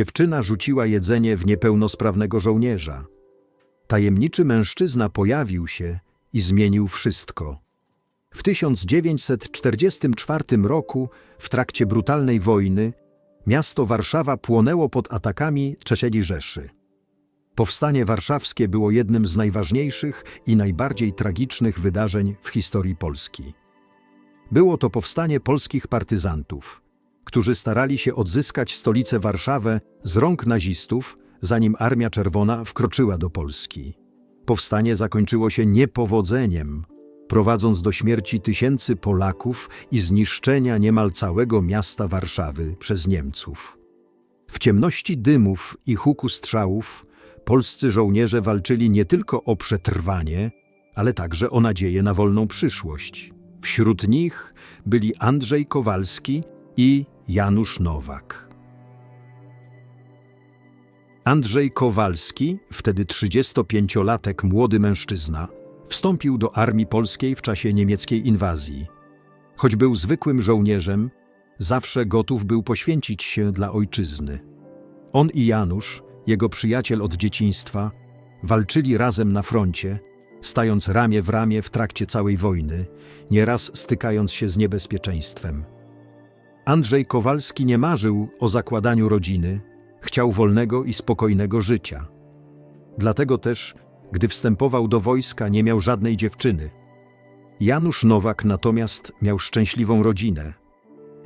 Dziewczyna rzuciła jedzenie w niepełnosprawnego żołnierza. Tajemniczy mężczyzna pojawił się i zmienił wszystko. W 1944 roku, w trakcie brutalnej wojny, miasto Warszawa płonęło pod atakami III Rzeszy. Powstanie warszawskie było jednym z najważniejszych i najbardziej tragicznych wydarzeń w historii Polski. Było to powstanie polskich partyzantów, którzy starali się odzyskać stolicę Warszawę z rąk nazistów, zanim Armia Czerwona wkroczyła do Polski. Powstanie zakończyło się niepowodzeniem, prowadząc do śmierci tysięcy Polaków i zniszczenia niemal całego miasta Warszawy przez Niemców. W ciemności dymów i huku strzałów polscy żołnierze walczyli nie tylko o przetrwanie, ale także o nadzieję na wolną przyszłość. Wśród nich byli Andrzej Kowalski i Janusz Nowak. Andrzej Kowalski, wtedy 35-latek młody mężczyzna, wstąpił do armii polskiej w czasie niemieckiej inwazji. Choć był zwykłym żołnierzem, zawsze gotów był poświęcić się dla ojczyzny. On i Janusz, jego przyjaciel od dzieciństwa, walczyli razem na froncie, stając ramię w ramię w trakcie całej wojny, nieraz stykając się z niebezpieczeństwem. Andrzej Kowalski nie marzył o zakładaniu rodziny, chciał wolnego i spokojnego życia. Dlatego też, gdy wstępował do wojska, nie miał żadnej dziewczyny. Janusz Nowak natomiast miał szczęśliwą rodzinę.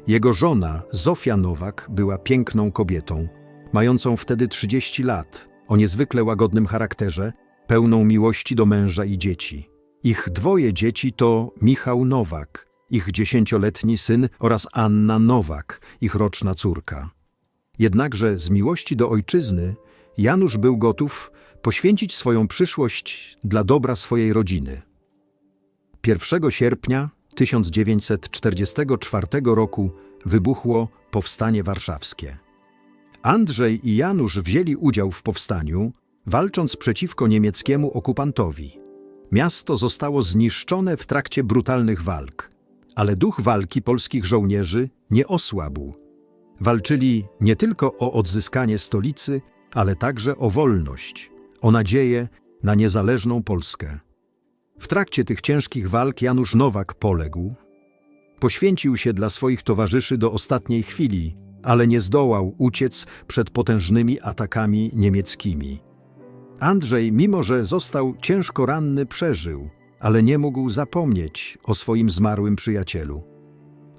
Jego żona, Zofia Nowak, była piękną kobietą, mającą wtedy 30 lat, o niezwykle łagodnym charakterze, pełną miłości do męża i dzieci. Ich dwoje dzieci to Michał Nowak, ich dziesięcioletni syn oraz Anna Nowak, ich roczna córka. Jednakże z miłości do ojczyzny Janusz był gotów poświęcić swoją przyszłość dla dobra swojej rodziny. 1 sierpnia 1944 roku wybuchło Powstanie Warszawskie. Andrzej i Janusz wzięli udział w powstaniu, walcząc przeciwko niemieckiemu okupantowi. Miasto zostało zniszczone w trakcie brutalnych walk, ale duch walki polskich żołnierzy nie osłabł. Walczyli nie tylko o odzyskanie stolicy, ale także o wolność, o nadzieję na niezależną Polskę. W trakcie tych ciężkich walk Janusz Nowak poległ. Poświęcił się dla swoich towarzyszy do ostatniej chwili, ale nie zdołał uciec przed potężnymi atakami niemieckimi. Andrzej, mimo że został ciężko ranny, przeżył, ale nie mógł zapomnieć o swoim zmarłym przyjacielu.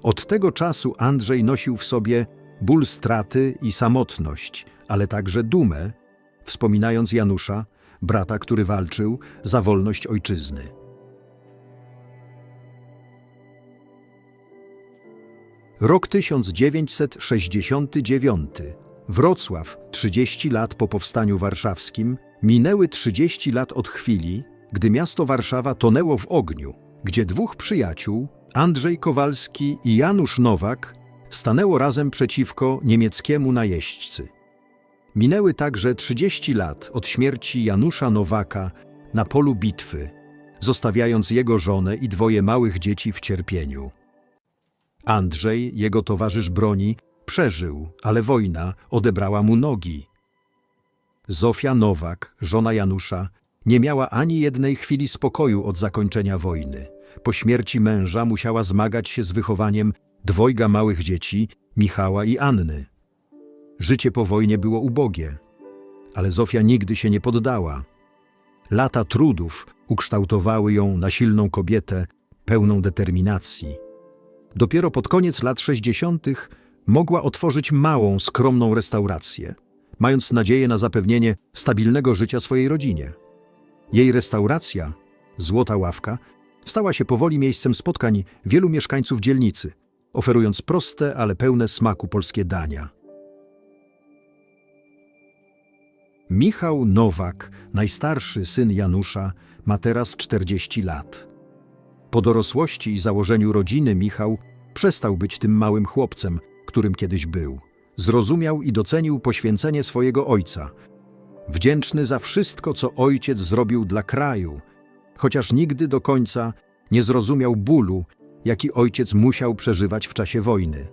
Od tego czasu Andrzej nosił w sobie ból straty i samotność, ale także dumę, wspominając Janusza, brata, który walczył za wolność ojczyzny. Rok 1969. Wrocław, 30 lat po powstaniu warszawskim, minęły 30 lat od chwili, gdy miasto Warszawa tonęło w ogniu, gdzie dwóch przyjaciół, Andrzej Kowalski i Janusz Nowak, stanęło razem przeciwko niemieckiemu najeźdźcy. Minęły także 30 lat od śmierci Janusza Nowaka na polu bitwy, zostawiając jego żonę i dwoje małych dzieci w cierpieniu. Andrzej, jego towarzysz broni, przeżył, ale wojna odebrała mu nogi. Zofia Nowak, żona Janusza, nie miała ani jednej chwili spokoju od zakończenia wojny. Po śmierci męża musiała zmagać się z wychowaniem dwojga małych dzieci, Michała i Anny. Życie po wojnie było ubogie, ale Zofia nigdy się nie poddała. Lata trudów ukształtowały ją na silną kobietę, pełną determinacji. Dopiero pod koniec lat 60. mogła otworzyć małą, skromną restaurację, mając nadzieję na zapewnienie stabilnego życia swojej rodzinie. Jej restauracja, Złota Ławka, stała się powoli miejscem spotkań wielu mieszkańców dzielnicy, oferując proste, ale pełne smaku polskie dania. Michał Nowak, najstarszy syn Janusza, ma teraz 40 lat. Po dorosłości i założeniu rodziny Michał przestał być tym małym chłopcem, którym kiedyś był. Zrozumiał i docenił poświęcenie swojego ojca. Wdzięczny za wszystko, co ojciec zrobił dla kraju, chociaż nigdy do końca nie zrozumiał bólu, jaki ojciec musiał przeżywać w czasie wojny.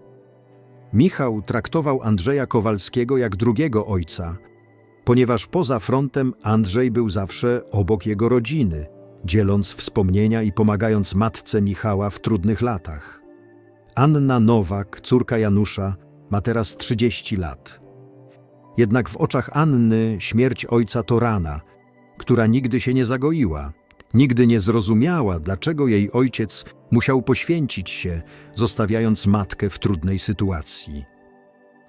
Michał traktował Andrzeja Kowalskiego jak drugiego ojca, ponieważ poza frontem Andrzej był zawsze obok jego rodziny, dzieląc wspomnienia i pomagając matce Michała w trudnych latach. Anna Nowak, córka Janusza, ma teraz 30 lat. Jednak w oczach Anny śmierć ojca to rana, która nigdy się nie zagoiła. Nigdy nie zrozumiała, dlaczego jej ojciec musiał poświęcić się, zostawiając matkę w trudnej sytuacji.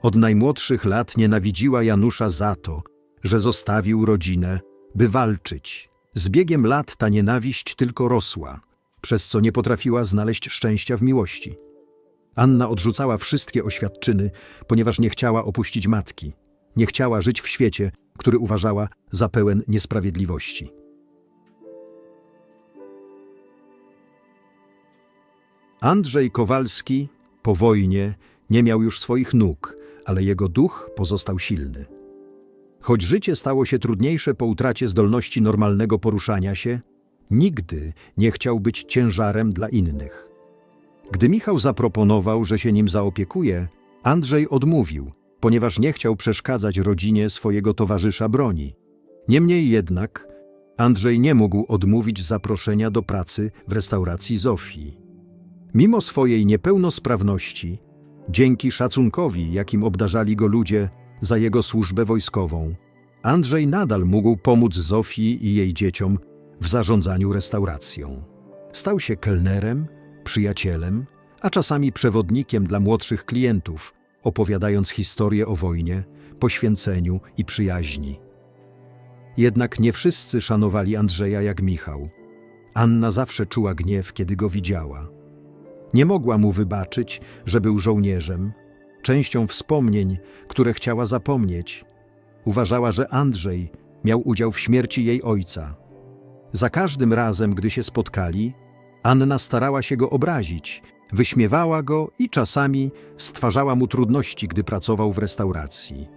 Od najmłodszych lat nienawidziła Janusza za to, że zostawił rodzinę, by walczyć. Z biegiem lat ta nienawiść tylko rosła, przez co nie potrafiła znaleźć szczęścia w miłości. Anna odrzucała wszystkie oświadczyny, ponieważ nie chciała opuścić matki. Nie chciała żyć w świecie, który uważała za pełen niesprawiedliwości. Andrzej Kowalski po wojnie nie miał już swoich nóg, ale jego duch pozostał silny. Choć życie stało się trudniejsze po utracie zdolności normalnego poruszania się, nigdy nie chciał być ciężarem dla innych. Gdy Michał zaproponował, że się nim zaopiekuje, Andrzej odmówił, ponieważ nie chciał przeszkadzać rodzinie swojego towarzysza broni. Niemniej jednak Andrzej nie mógł odmówić zaproszenia do pracy w restauracji Zofii. Mimo swojej niepełnosprawności, dzięki szacunkowi, jakim obdarzali go ludzie za jego służbę wojskową, Andrzej nadal mógł pomóc Zofii i jej dzieciom w zarządzaniu restauracją. Stał się kelnerem, przyjacielem, a czasami przewodnikiem dla młodszych klientów, opowiadając historię o wojnie, poświęceniu i przyjaźni. Jednak nie wszyscy szanowali Andrzeja jak Michał. Anna zawsze czuła gniew, kiedy go widziała. Nie mogła mu wybaczyć, że był żołnierzem, częścią wspomnień, które chciała zapomnieć. Uważała, że Andrzej miał udział w śmierci jej ojca. Za każdym razem, gdy się spotkali, Anna starała się go obrazić, wyśmiewała go i czasami stwarzała mu trudności, gdy pracował w restauracji.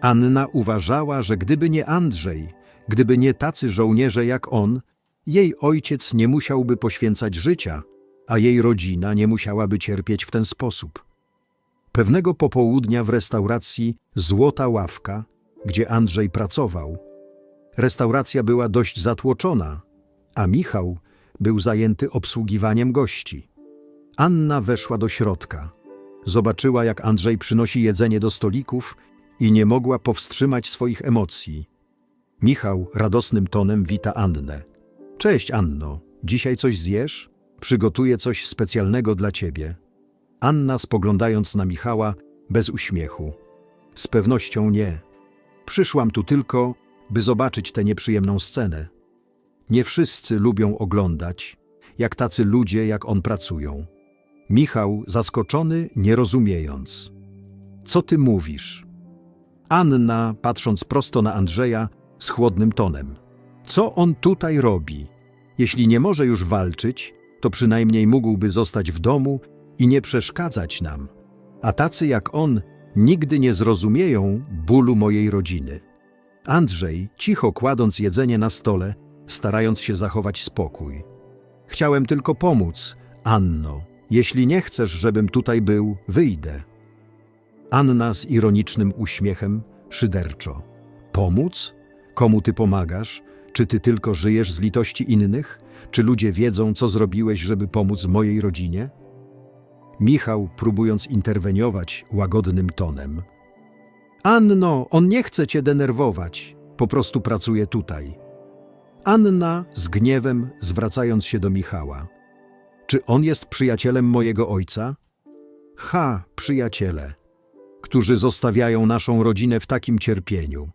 Anna uważała, że gdyby nie Andrzej, gdyby nie tacy żołnierze jak on, jej ojciec nie musiałby poświęcać życia, a jej rodzina nie musiałaby cierpieć w ten sposób. Pewnego popołudnia w restauracji Złota Ławka, gdzie Andrzej pracował, restauracja była dość zatłoczona, a Michał był zajęty obsługiwaniem gości. Anna weszła do środka. Zobaczyła, jak Andrzej przynosi jedzenie do stolików i nie mogła powstrzymać swoich emocji. Michał radosnym tonem wita Annę. Cześć, Anno. Dzisiaj coś zjesz? Przygotuję coś specjalnego dla ciebie. Anna, spoglądając na Michała, bez uśmiechu. Z pewnością nie. Przyszłam tu tylko, by zobaczyć tę nieprzyjemną scenę. Nie wszyscy lubią oglądać, jak tacy ludzie jak on pracują. Michał, zaskoczony, nie rozumiejąc. Co ty mówisz? Anna, patrząc prosto na Andrzeja, z chłodnym tonem. Co on tutaj robi? Jeśli nie może już walczyć, to przynajmniej mógłby zostać w domu i nie przeszkadzać nam. A tacy jak on nigdy nie zrozumieją bólu mojej rodziny. Andrzej, cicho kładąc jedzenie na stole, starając się zachować spokój. Chciałem tylko pomóc, Anno. Jeśli nie chcesz, żebym tutaj był, wyjdę. Anna z ironicznym uśmiechem, szyderczo. Pomóc? Komu ty pomagasz? Czy ty tylko żyjesz z litości innych? Czy ludzie wiedzą, co zrobiłeś, żeby pomóc mojej rodzinie? Michał, próbując interweniować łagodnym tonem. Anno, on nie chce cię denerwować, po prostu pracuje tutaj. Anna z gniewem zwracając się do Michała. Czy on jest przyjacielem mojego ojca? Ha, przyjaciele, którzy zostawiają naszą rodzinę w takim cierpieniu.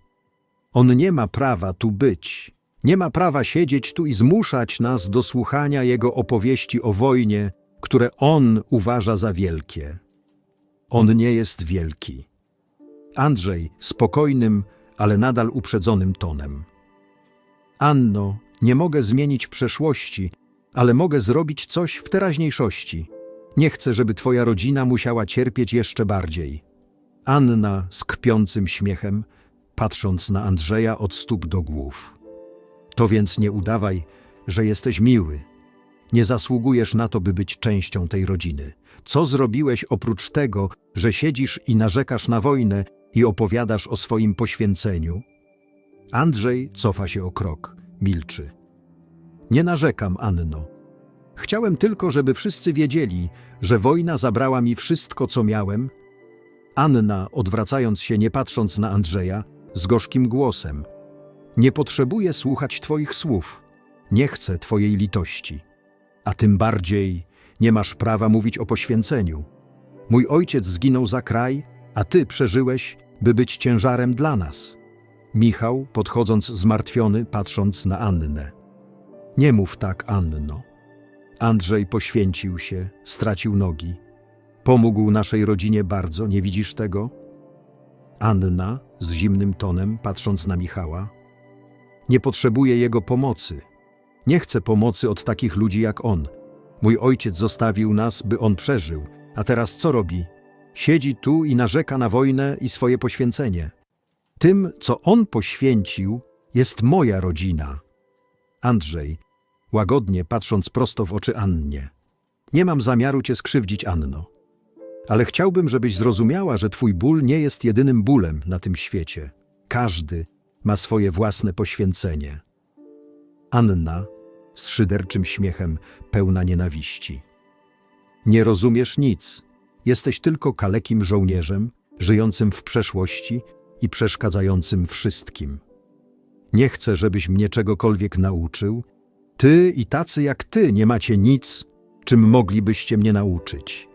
On nie ma prawa tu być. Nie ma prawa siedzieć tu i zmuszać nas do słuchania jego opowieści o wojnie, które on uważa za wielkie. On nie jest wielki. Andrzej spokojnym, ale nadal uprzedzonym tonem. Anno, nie mogę zmienić przeszłości, ale mogę zrobić coś w teraźniejszości. Nie chcę, żeby twoja rodzina musiała cierpieć jeszcze bardziej. Anna z kpiącym śmiechem, patrząc na Andrzeja od stóp do głów. To więc nie udawaj, że jesteś miły. Nie zasługujesz na to, by być częścią tej rodziny. Co zrobiłeś oprócz tego, że siedzisz i narzekasz na wojnę i opowiadasz o swoim poświęceniu? Andrzej cofa się o krok, milczy. Nie narzekam, Anno. Chciałem tylko, żeby wszyscy wiedzieli, że wojna zabrała mi wszystko, co miałem. Anna, odwracając się, nie patrząc na Andrzeja, z gorzkim głosem. Nie potrzebuję słuchać Twoich słów. Nie chcę Twojej litości. A tym bardziej nie masz prawa mówić o poświęceniu. Mój ojciec zginął za kraj, a Ty przeżyłeś, by być ciężarem dla nas. Michał, podchodząc zmartwiony, patrząc na Annę. Nie mów tak, Anno. Andrzej poświęcił się, stracił nogi. Pomógł naszej rodzinie bardzo, nie widzisz tego? Anna, z zimnym tonem, patrząc na Michała. Nie potrzebuję jego pomocy. Nie chcę pomocy od takich ludzi jak on. Mój ojciec zostawił nas, by on przeżył. A teraz co robi? Siedzi tu i narzeka na wojnę i swoje poświęcenie. Tym, co on poświęcił, jest moja rodzina. Andrzej, łagodnie patrząc prosto w oczy Annie. Nie mam zamiaru cię skrzywdzić, Anno. Ale chciałbym, żebyś zrozumiała, że twój ból nie jest jedynym bólem na tym świecie. Każdy ma swoje własne poświęcenie. Anna, z szyderczym śmiechem, pełna nienawiści. Nie rozumiesz nic. Jesteś tylko kalekim żołnierzem, żyjącym w przeszłości i przeszkadzającym wszystkim. Nie chcę, żebyś mnie czegokolwiek nauczył. Ty i tacy jak ty nie macie nic, czym moglibyście mnie nauczyć.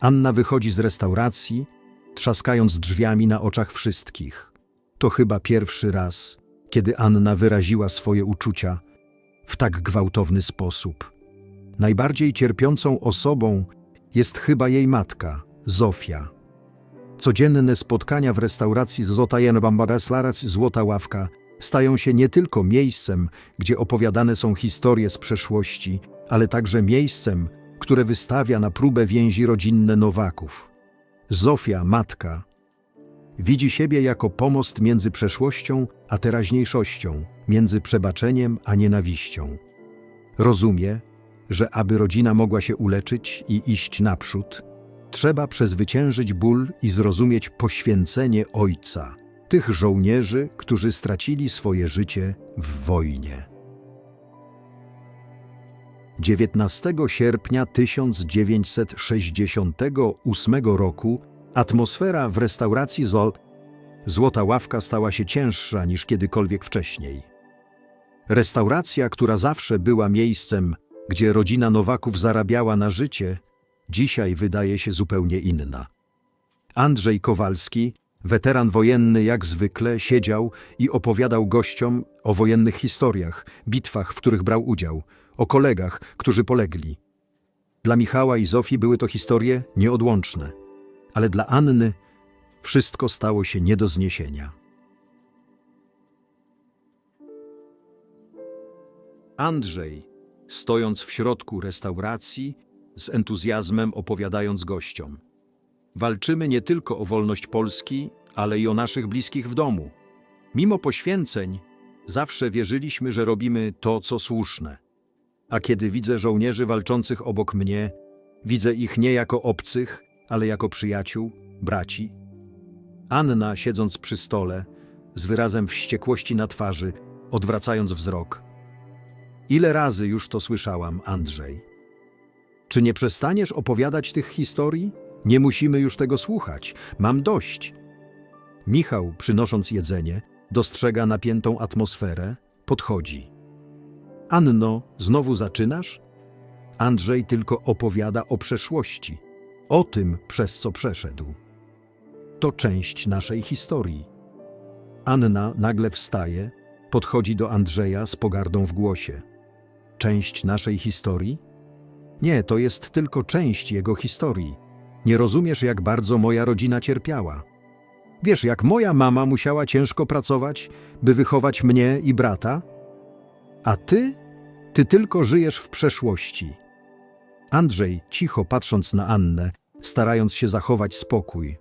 Anna wychodzi z restauracji, trzaskając drzwiami na oczach wszystkich. To chyba pierwszy raz, kiedy Anna wyraziła swoje uczucia w tak gwałtowny sposób. Najbardziej cierpiącą osobą jest chyba jej matka, Zofia. Codzienne spotkania w restauracji Zotajen Bambadeslarac Złota Ławka stają się nie tylko miejscem, gdzie opowiadane są historie z przeszłości, ale także miejscem, które wystawia na próbę więzi rodzinne Nowaków. Zofia, matka, widzi siebie jako pomost między przeszłością a teraźniejszością, między przebaczeniem a nienawiścią. Rozumie, że aby rodzina mogła się uleczyć i iść naprzód, trzeba przezwyciężyć ból i zrozumieć poświęcenie ojca, tych żołnierzy, którzy stracili swoje życie w wojnie. 19 sierpnia 1968 roku atmosfera w restauracji Zol Złota Ławka stała się cięższa niż kiedykolwiek wcześniej. Restauracja, która zawsze była miejscem, gdzie rodzina Nowaków zarabiała na życie, dzisiaj wydaje się zupełnie inna. Andrzej Kowalski, weteran wojenny jak zwykle, siedział i opowiadał gościom o wojennych historiach, bitwach, w których brał udział, o kolegach, którzy polegli. Dla Michała i Zofii były to historie nieodłączne, ale dla Anny wszystko stało się nie do zniesienia. Andrzej, stojąc w środku restauracji, z entuzjazmem opowiadając gościom. Walczymy nie tylko o wolność Polski, ale i o naszych bliskich w domu. Mimo poświęceń, zawsze wierzyliśmy, że robimy to, co słuszne. A kiedy widzę żołnierzy walczących obok mnie, widzę ich nie jako obcych, ale jako przyjaciół, braci. Anna, siedząc przy stole, z wyrazem wściekłości na twarzy, odwracając wzrok. Ile razy już to słyszałam, Andrzej? Czy nie przestaniesz opowiadać tych historii? Nie musimy już tego słuchać. Mam dość. Michał, przynosząc jedzenie, dostrzega napiętą atmosferę, podchodzi. Anno, znowu zaczynasz? Andrzej tylko opowiada o przeszłości, o tym, przez co przeszedł. To część naszej historii. Anna nagle wstaje, podchodzi do Andrzeja z pogardą w głosie. Część naszej historii? Nie, to jest tylko część jego historii. Nie rozumiesz, jak bardzo moja rodzina cierpiała. Wiesz, jak moja mama musiała ciężko pracować, by wychować mnie i brata? A ty? Ty tylko żyjesz w przeszłości. Andrzej, cicho patrząc na Annę, starając się zachować spokój.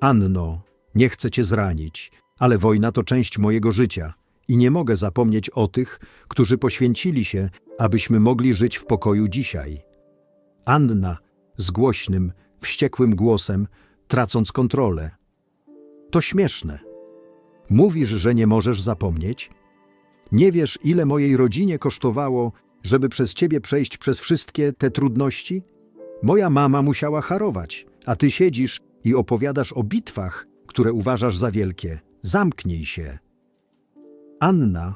Anno, nie chcę cię zranić, ale wojna to część mojego życia i nie mogę zapomnieć o tych, którzy poświęcili się, abyśmy mogli żyć w pokoju dzisiaj. Anna z głośnym, wściekłym głosem, tracąc kontrolę. To śmieszne. Mówisz, że nie możesz zapomnieć? Nie wiesz, ile mojej rodzinie kosztowało, żeby przez ciebie przejść przez wszystkie te trudności? Moja mama musiała harować, a ty siedzisz i opowiadasz o bitwach, które uważasz za wielkie. Zamknij się. Anna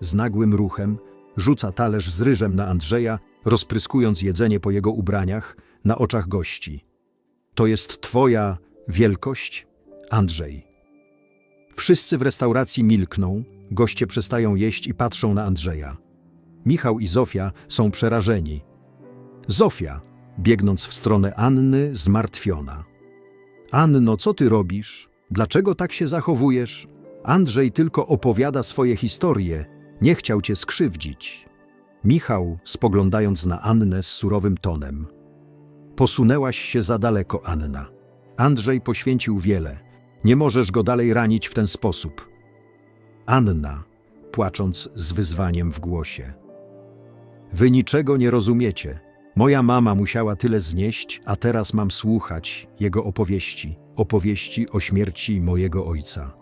z nagłym ruchem rzuca talerz z ryżem na Andrzeja, rozpryskując jedzenie po jego ubraniach na oczach gości. To jest twoja wielkość, Andrzej. Wszyscy w restauracji milkną, goście przestają jeść i patrzą na Andrzeja. Michał i Zofia są przerażeni. Zofia, biegnąc w stronę Anny, zmartwiona. Anno, co ty robisz? Dlaczego tak się zachowujesz? Andrzej tylko opowiada swoje historie, nie chciał cię skrzywdzić. Michał, spoglądając na Annę z surowym tonem. Posunęłaś się za daleko, Anna. Andrzej poświęcił wiele. Nie możesz go dalej ranić w ten sposób. Anna, płacząc z wyzwaniem w głosie. Wy niczego nie rozumiecie. Moja mama musiała tyle znieść, a teraz mam słuchać jego opowieści, opowieści o śmierci mojego ojca.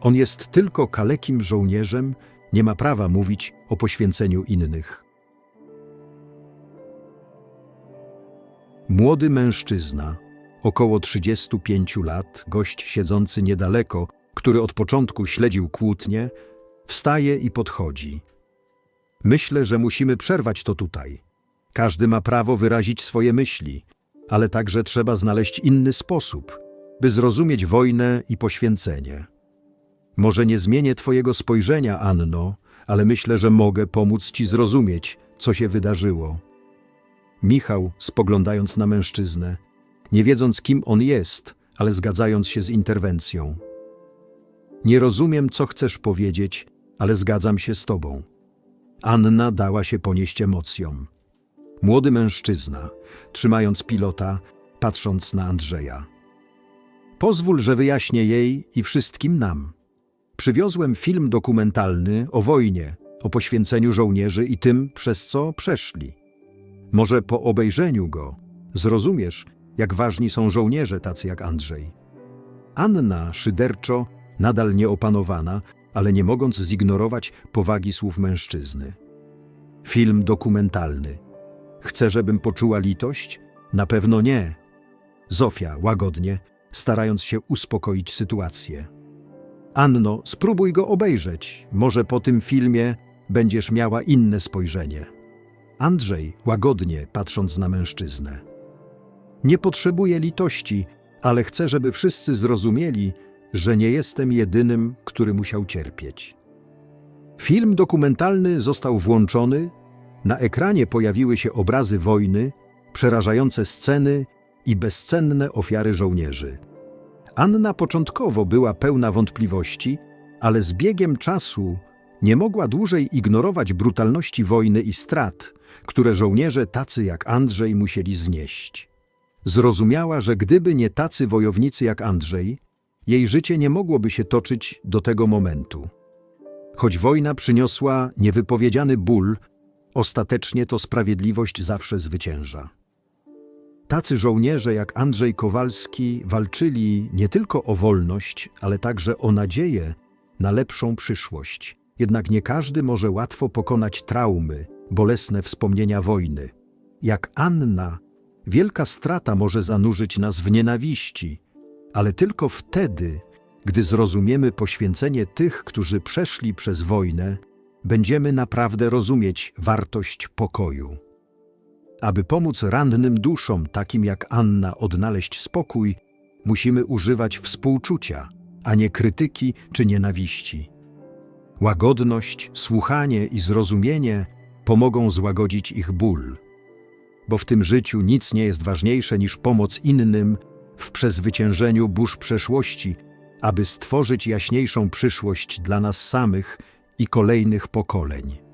On jest tylko kalekim żołnierzem, nie ma prawa mówić o poświęceniu innych. Młody mężczyzna, około 35 lat, gość siedzący niedaleko, który od początku śledził kłótnie, wstaje i podchodzi. Myślę, że musimy przerwać to tutaj. Każdy ma prawo wyrazić swoje myśli, ale także trzeba znaleźć inny sposób, by zrozumieć wojnę i poświęcenie. Może nie zmienię Twojego spojrzenia, Anno, ale myślę, że mogę pomóc Ci zrozumieć, co się wydarzyło. Michał, spoglądając na mężczyznę, nie wiedząc, kim on jest, ale zgadzając się z interwencją. Nie rozumiem, co chcesz powiedzieć, ale zgadzam się z Tobą. Anna dała się ponieść emocjom. Młody mężczyzna, trzymając pilota, patrząc na Andrzeja. Pozwól, że wyjaśnię jej i wszystkim nam. Przywiozłem film dokumentalny o wojnie, o poświęceniu żołnierzy i tym, przez co przeszli. Może po obejrzeniu go zrozumiesz, jak ważni są żołnierze tacy jak Andrzej. Anna szyderczo, nadal nieopanowana, ale nie mogąc zignorować powagi słów mężczyzny. Film dokumentalny. Chce, żebym poczuła litość? Na pewno nie. Zofia łagodnie, starając się uspokoić sytuację. Anno, spróbuj go obejrzeć. Może po tym filmie będziesz miała inne spojrzenie. Andrzej, łagodnie patrząc na mężczyznę. Nie potrzebuję litości, ale chcę, żeby wszyscy zrozumieli, że nie jestem jedynym, który musiał cierpieć. Film dokumentalny został włączony, na ekranie pojawiły się obrazy wojny, przerażające sceny i bezcenne ofiary żołnierzy. Anna początkowo była pełna wątpliwości, ale z biegiem czasu nie mogła dłużej ignorować brutalności wojny i strat, które żołnierze tacy jak Andrzej musieli znieść. Zrozumiała, że gdyby nie tacy wojownicy jak Andrzej, jej życie nie mogłoby się toczyć do tego momentu. Choć wojna przyniosła niewypowiedziany ból, ostatecznie to sprawiedliwość zawsze zwycięża. Tacy żołnierze jak Andrzej Kowalski walczyli nie tylko o wolność, ale także o nadzieję na lepszą przyszłość. Jednak nie każdy może łatwo pokonać traumy, bolesne wspomnienia wojny. Jak Anna, wielka strata może zanurzyć nas w nienawiści, ale tylko wtedy, gdy zrozumiemy poświęcenie tych, którzy przeszli przez wojnę, będziemy naprawdę rozumieć wartość pokoju. Aby pomóc rannym duszom, takim jak Anna, odnaleźć spokój, musimy używać współczucia, a nie krytyki czy nienawiści. Łagodność, słuchanie i zrozumienie pomogą złagodzić ich ból. Bo w tym życiu nic nie jest ważniejsze niż pomoc innym w przezwyciężeniu burz przeszłości, aby stworzyć jaśniejszą przyszłość dla nas samych i kolejnych pokoleń.